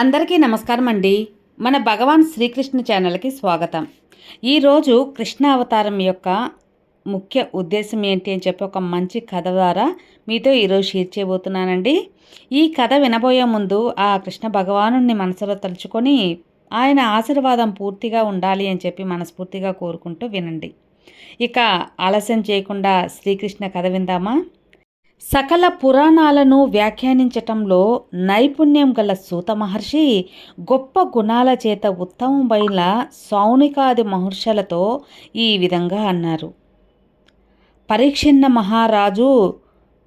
అందరికీ నమస్కారం అండి. మన భగవాన్ శ్రీకృష్ణ ఛానల్కి స్వాగతం. ఈరోజు కృష్ణ అవతారం యొక్క ముఖ్య ఉద్దేశం ఏంటి అని చెప్పి ఒక మంచి కథ ద్వారా మీతో ఈరోజు షేర్ చేయబోతున్నానండి. ఈ కథ వినబోయే ముందు ఆ కృష్ణ భగవాను మనసులో తలుచుకొని ఆయన ఆశీర్వాదం పూర్తిగా ఉండాలి అని చెప్పి మనస్ఫూర్తిగా కోరుకుంటూ వినండి. ఇక ఆలస్యం చేయకుండా శ్రీకృష్ణ కథ విందామా? సకల పురాణాలను వ్యాఖ్యానించటంలో నైపుణ్యం గల సూత మహర్షి గొప్ప గుణాల చేత ఉత్తమమైన సౌనికాది మహర్షులతో ఈ విధంగా అన్నారు. పరీక్షిన్న మహారాజు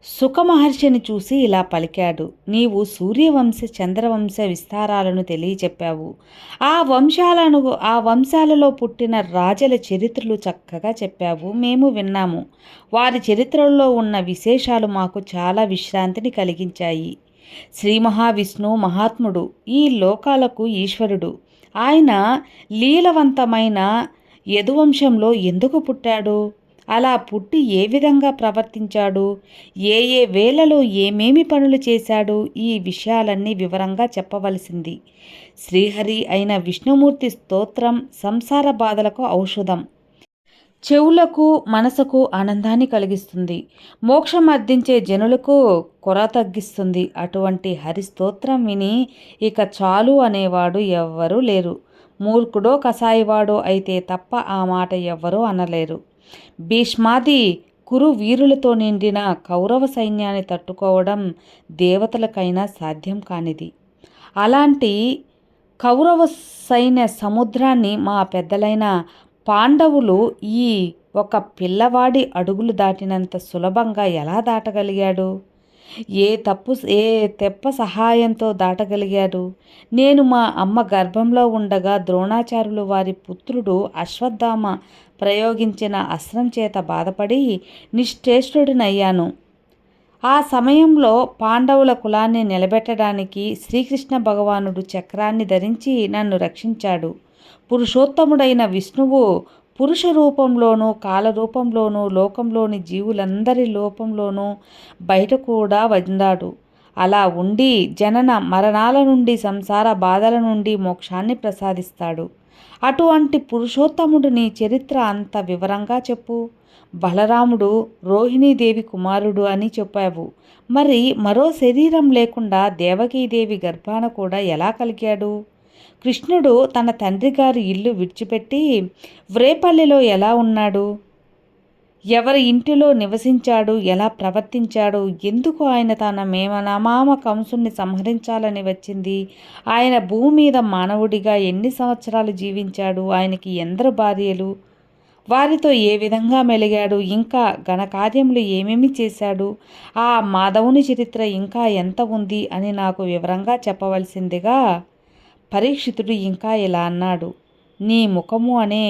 సుఖమహర్షిని చూసి ఇలా పలికాడు. నీవు సూర్యవంశ చంద్రవంశ విస్తారాలను తెలియచెప్పావు. ఆ వంశాలను ఆ వంశాలలో పుట్టిన రాజల చరిత్రలు చక్కగా చెప్పావు. మేము విన్నాము. వారి చరిత్రల్లో ఉన్న విశేషాలు మాకు చాలా విశ్రాంతిని కలిగించాయి. శ్రీ మహావిష్ణు మహాత్ముడు ఈ లోకాలకు ఈశ్వరుడు. ఆయన లీలవంతమైన యదువంశంలో ఎందుకు పుట్టాడు? అలా పుట్టి ఏ విధంగా ప్రవర్తించాడు? ఏ ఏ వేళలో ఏమేమి పనులు చేశాడు? ఈ విషయాలన్నీ వివరంగా చెప్పవలసింది. శ్రీహరి అయిన విష్ణుమూర్తి స్తోత్రం సంసార బాధలకు ఔషధం. చెవులకు మనసుకు ఆనందాన్ని కలిగిస్తుంది. మోక్షం అర్థించే జనులకు కొర తగ్గిస్తుంది. అటువంటి హరి స్తోత్రం విని ఇక చాలు అనేవాడు ఎవ్వరూ లేరు. మూర్ఖుడో కసాయివాడో అయితే తప్ప ఆ మాట ఎవ్వరూ అనలేరు. భీష్మాది కురు వీరులతో నిండిన కౌరవ సైన్యాన్ని తట్టుకోవడం దేవతలకైనా సాధ్యం కానిది. అలాంటి కౌరవ సైన్య సముద్రాన్ని మా పెద్దలైన పాండవులు ఈ ఒక పిల్లవాడి అడుగులు దాటినంత సులభంగా ఎలా దాటగలిగాడు? ఏ తప్పు ఏ తెప్ప సహాయంతో దాటగలిగాడు? నేను మా అమ్మ గర్భంలో ఉండగా ద్రోణాచార్యులు వారి పుత్రుడు అశ్వత్థామ ప్రయోగించిన అస్త్రం చేత బాధపడి నిశ్చేష్టుడినయ్యాను. ఆ సమయంలో పాండవుల కులాన్ని నిలబెట్టడానికి శ్రీకృష్ణ భగవానుడు చక్రాన్ని ధరించి నన్ను రక్షించాడు. పురుషోత్తముడైన విష్ణువు పురుష రూపంలోనూ కాల రూపంలోనూ లోకంలోని జీవులందరి లోపంలోనూ బయట కూడా వందాడు అలా ఉండి జనన మరణాల నుండి సంసార బాధల నుండి మోక్షాన్ని ప్రసాదిస్తాడు. అటువంటి పురుషోత్తముడిని చరిత్ర అంత వివరంగా చెప్పు. బలరాముడు రోహిణీదేవి కుమారుడు అని చెప్పావు. మరి మరో శరీరం లేకుండా దేవకీదేవి గర్భాన కూడా ఎలా కలిగాడు? కృష్ణుడు తన తండ్రి గారి ఇల్లు విడిచిపెట్టి వ్రేపల్లిలో ఎలా ఉన్నాడు? ఎవరి ఇంటిలో నివసించాడు ఎలా ప్రవర్తించాడు ఎందుకు ఆయన తన మేమనామామ కంసుని సంహరించాలని వచ్చింది? ఆయన భూమి మీద మానవుడిగా ఎన్ని సంవత్సరాలు జీవించాడు? ఆయనకి ఎందరు భార్యలు? వారితో ఏ విధంగా మెలిగాడు? ఇంకా ఘనకార్యములు ఏమేమి చేశాడు? ఆ మాధవుని చరిత్ర ఇంకా ఎంత ఉంది అని నాకు వివరంగా చెప్పవలసిందిగా పరీక్షితుడు ఇంకా ఇలా అన్నాడు. నీ ముఖము అనే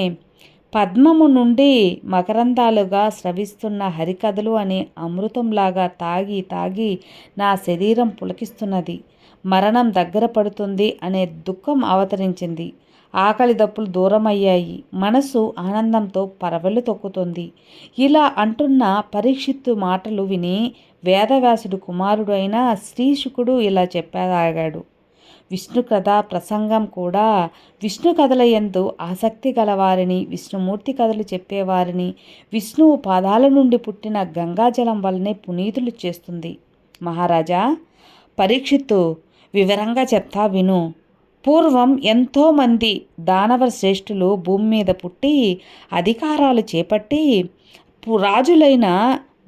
పద్మము నుండి మకరందాలుగా స్రవిస్తున్న హరికథలు అనే అమృతంలాగా తాగి తాగి నా శరీరం పులకిస్తున్నది. మరణం దగ్గర పడుతుంది అనే దుఃఖం అవతరించింది. ఆకలి దప్పులు దూరమయ్యాయి. మనసు ఆనందంతో పరవెలు తొక్కుతుంది. ఇలా అంటున్న పరీక్షిత్తు మాటలు విని వేదవ్యాసుడు కుమారుడు శ్రీశుకుడు ఇలా చెప్పసాగాడు విష్ణు కథ ప్రసంగం కూడా విష్ణు కథల ఎందు ఆసక్తి గలవారిని విష్ణుమూర్తి కథలు చెప్పేవారిని విష్ణువు పాదాల నుండి పుట్టిన గంగాజలం వల్లనే పునీతులు చేస్తుంది. మహారాజా పరీక్షిత్తు వివరంగా చెప్తా విను. పూర్వం ఎంతోమంది దానవ శ్రేష్ఠులు భూమి మీద పుట్టి అధికారాలు చేపట్టి రాజులైన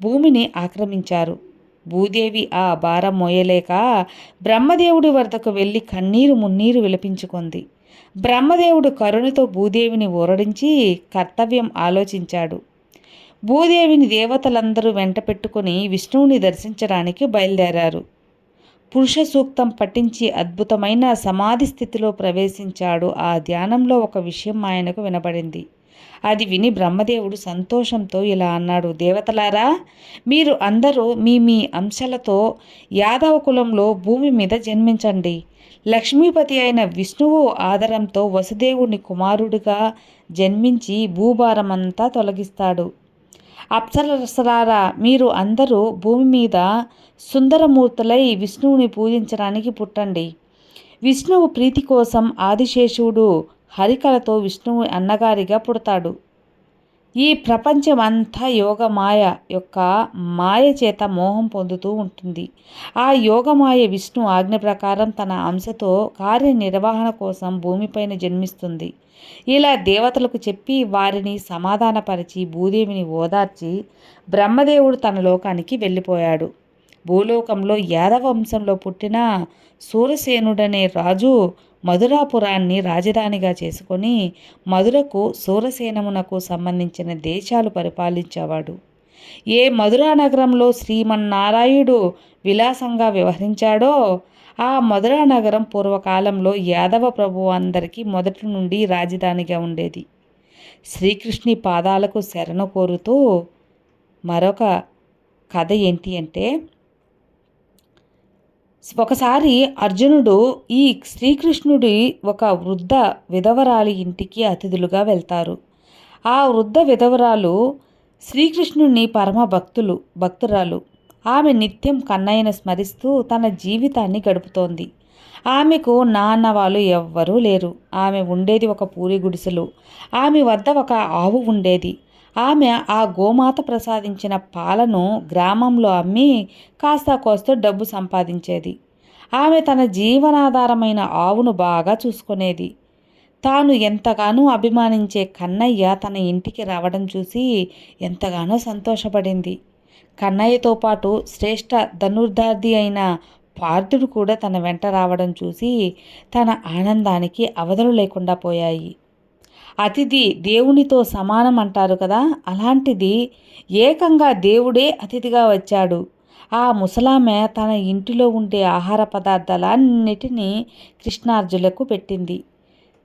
భూమిని ఆక్రమించారు. భూదేవి ఆ భారం మోయలేక బ్రహ్మదేవుడి వద్దకు వెళ్ళి కన్నీరు మున్నీరు విలపించుకుంది. బ్రహ్మదేవుడు కరుణతో భూదేవిని ఊరడించి కర్తవ్యం ఆలోచించాడు. భూదేవిని దేవతలందరూ వెంట పెట్టుకుని విష్ణువుని దర్శించడానికి బయలుదేరారు. పురుష సూక్తం పఠించి అద్భుతమైన సమాధి స్థితిలో ప్రవేశించాడు. ఆ ధ్యానంలో ఒక విషయం ఆయనకు వినబడింది. అది విని బ్రహ్మదేవుడు సంతోషంతో ఇలా అన్నాడు దేవతలారా మీరు అందరూ మీ మీ అంశాలతో యాదవ కులంలో భూమి మీద జన్మించండి. లక్ష్మీపతి అయిన విష్ణువు ఆదరంతో వసుదేవుని కుమారుడిగా జన్మించి భూభారమంతా తొలగిస్తాడు. అప్సరసరారా మీరు అందరూ భూమి మీద సుందరమూర్తులై విష్ణువుని పూజించడానికి పుట్టండి. విష్ణువు ప్రీతి కోసం ఆదిశేషుడు హరికలతో విష్ణువు అన్నగారిగా పుడతాడు. ఈ ప్రపంచం అంతా యోగమాయ యొక్క మాయ చేత మోహం పొందుతూ ఉంటుంది. ఆ యోగమాయ విష్ణు ఆజ్ఞ ప్రకారం తన అంశతో కార్యనిర్వహణ కోసం భూమిపైన జన్మిస్తుంది. ఇలా దేవతలకు చెప్పి వారిని సమాధానపరిచి భూదేవిని ఓదార్చి బ్రహ్మదేవుడు తన లోకానికి వెళ్ళిపోయాడు. భూలోకంలో యాదవ వంశంలో పుట్టిన సూరసేనుడనే రాజు మధురాపురాన్ని రాజధానిగా చేసుకొని మధురకు సూరసేనమునకు సంబంధించిన దేశాలు పరిపాలించేవాడు. ఏ మధురా నగరంలో శ్రీమన్నారాయుడు విలాసంగా వ్యవహరించాడో ఆ మధురా నగరం పూర్వకాలంలో యాదవ ప్రభు అందరికీ మొదటి నుండి రాజధానిగా ఉండేది. శ్రీకృష్ణి పాదాలకు శరణ కోరుతూ మరొక కథ ఏంటి అంటే ఒకసారి అర్జునుడు ఈ శ్రీకృష్ణుడి ఒక వృద్ధ విధవరాలి ఇంటికి అతిథులుగా వెళ్తారు. ఆ వృద్ధ విధవరాలు శ్రీకృష్ణుని పరమ భక్తులు భక్తురాలు. ఆమె నిత్యం కన్నయ్యను స్మరిస్తూ తన జీవితాన్ని గడుపుతోంది. ఆమెకు నాన్న వాళ్ళు ఎవ్వరూ లేరు. ఆమె ఉండేది ఒక పూరి గుడిసెలు. ఆమె వద్ద ఒక ఆవు ఉండేది. ఆమె ఆ గోమాత ప్రసాదించిన పాలను గ్రామంలో అమ్మి కాస్త కోస్త డబ్బు సంపాదించేది. ఆమె తన జీవనాధారమైన ఆవును బాగా చూసుకునేది. తాను ఎంతగానో అభిమానించే కన్నయ్య తన ఇంటికి రావడం చూసి ఎంతగానో సంతోషపడింది. కన్నయ్యతో పాటు శ్రేష్ఠ ధనుర్ధార్థి అయిన పార్థుడు కూడా తన వెంట రావడం చూసి తన ఆనందానికి అవధులు లేకుండా పోయాయి. అతిథి దేవునితో సమానం అంటారు కదా? అలాంటిది ఏకంగా దేవుడే అతిథిగా వచ్చాడు. ఆ ముసలామె తన ఇంటిలో ఉండే ఆహార పదార్థాలన్నిటినీ కృష్ణార్జులకు పెట్టింది.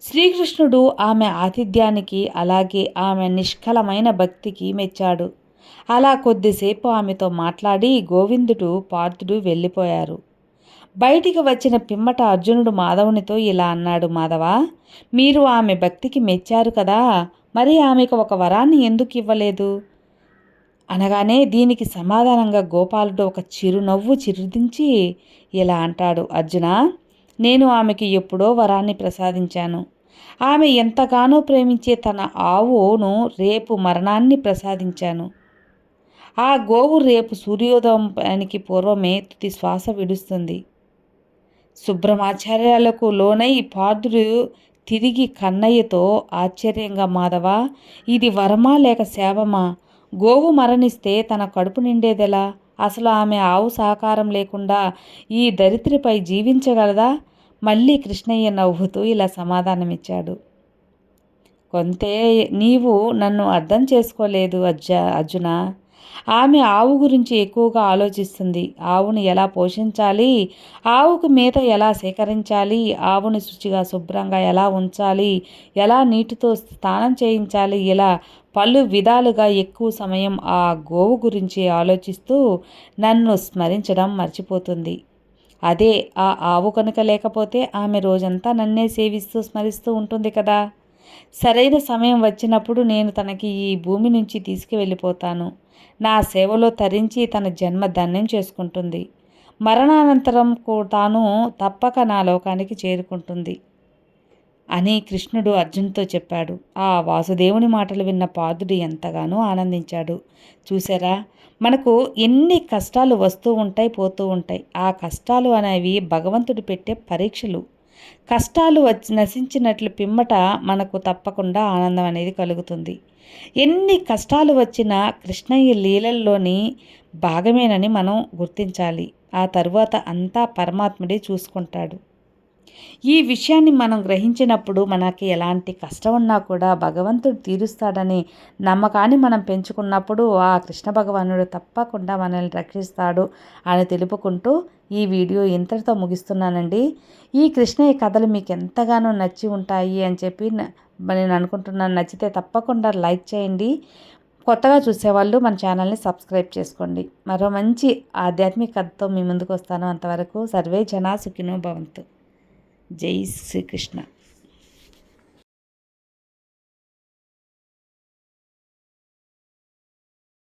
శ్రీకృష్ణుడు ఆమె ఆతిథ్యానికి అలాగే ఆమె నిష్కలమైన భక్తికి మెచ్చాడు. అలా కొద్దిసేపు ఆమెతో మాట్లాడి గోవిందుడు పార్థుడు వెళ్ళిపోయారు. బయటికి వచ్చిన పిమ్మట అర్జునుడు మాధవునితో ఇలా అన్నాడు మాధవ మీరు ఆమె భక్తికి మెచ్చారు కదా మరి ఆమెకు ఒక వరాన్ని ఎందుకు ఇవ్వలేదు అనగానే దీనికి సమాధానంగా గోపాలుడు ఒక చిరునవ్వు చిరుదించి ఇలా అంటాడు అర్జున నేను ఆమెకి ఎప్పుడో వరాన్ని ప్రసాదించాను. ఆమె ఎంతగానో ప్రేమించే తన ఆవును రేపు మరణాన్ని ప్రసాదించాను. ఆ గోవు రేపు సూర్యోదయానికి పూర్వమే తుది శ్వాస విడుస్తుంది. శుభ్రమాచార్యాలకు లోనై పాదుడు తిరిగి కన్నయ్యతో ఆశ్చర్యంగా మాధవ ఇది వరమా లేక శాపమా? గోవు మరణిస్తే తన కడుపు నిండేదెలా? అసలు ఆమె ఆవు సహకారం లేకుండా ఈ దరిద్రిపై జీవించగలదా? మళ్ళీ కృష్ణయ్య నవ్వుతూ ఇలా సమాధానమిచ్చాడు. కొంతే నీవు నన్ను అర్థం చేసుకోలేదు అజ్జ అర్జున. ఆమె ఆవు గురించి ఎక్కువగా ఆలోచిస్తుంది. ఆవును ఎలా పోషించాలి? ఆవుకు మేత ఎలా సేకరించాలి? ఆవుని శుచిగా శుభ్రంగా ఎలా ఉంచాలి? ఎలా నీటితో స్నానం చేయించాలి? ఇలా పలు విధాలుగా ఎక్కువ సమయం ఆ గోవు గురించి ఆలోచిస్తూ నన్ను స్మరించడం మర్చిపోతుంది. అదే ఆ ఆవు కనుక లేకపోతే ఆమె రోజంతా నన్నే సేవిస్తూ స్మరిస్తూ ఉంటుంది కదా! సరైన సమయం వచ్చినప్పుడు నేను తనకి ఈ భూమి నుంచి తీసుకువెళ్ళిపోతాను. నా సేవలో తరించి తన జన్మ ధన్యం చేసుకుంటుంది. మరణానంతరం తాను తప్పక నా లోకానికి చేరుకుంటుంది. అని కృష్ణుడు అర్జున్తో చెప్పాడు. ఆ వాసుదేవుని మాటలు విన్న పాదుడు ఎంతగానో ఆనందించాడు. చూసారా మనకు ఎన్ని కష్టాలు వస్తూ ఉంటాయి పోతూ ఉంటాయి. ఆ కష్టాలు అనేవి భగవంతుడు పెట్టే పరీక్షలు. కష్టాలు వచ్చి నశించినట్లు పిమ్మట మనకు తప్పకుండా ఆనందం అనేది కలుగుతుంది. ఎన్ని కష్టాలు వచ్చినా కృష్ణయ్య లీలల్లోని భాగమేనని మనం గుర్తించాలి. ఆ తరువాత అంతా పరమాత్ముడే చూసుకుంటాడు. ఈ విషయాన్ని మనం గ్రహించినప్పుడు మనకి ఎలాంటి కష్టం ఉన్నా కూడా భగవంతుడు తీరుస్తాడని నమ్మకాన్ని మనం పెంచుకున్నప్పుడు ఆ కృష్ణ భగవానుడు తప్పకుండా మనల్ని రక్షిస్తాడు అని తెలుపుకుంటూ ఈ వీడియో ఇంతటితో ముగిస్తున్నానండి. ఈ కృష్ణయ్య కథలు మీకు ఎంతగానో నచ్చి ఉంటాయి అని చెప్పి నేను అనుకుంటున్నాను. నచ్చితే తప్పకుండా లైక్ చేయండి. కొత్తగా చూసేవాళ్ళు మన ఛానల్ని సబ్స్క్రైబ్ చేసుకోండి. మరో మంచి ఆధ్యాత్మిక కథతో మీ ముందుకు వస్తాను. అంతవరకు సర్వే జనా సుఖినో భవంతు. జై శ్రీకృష్ణ.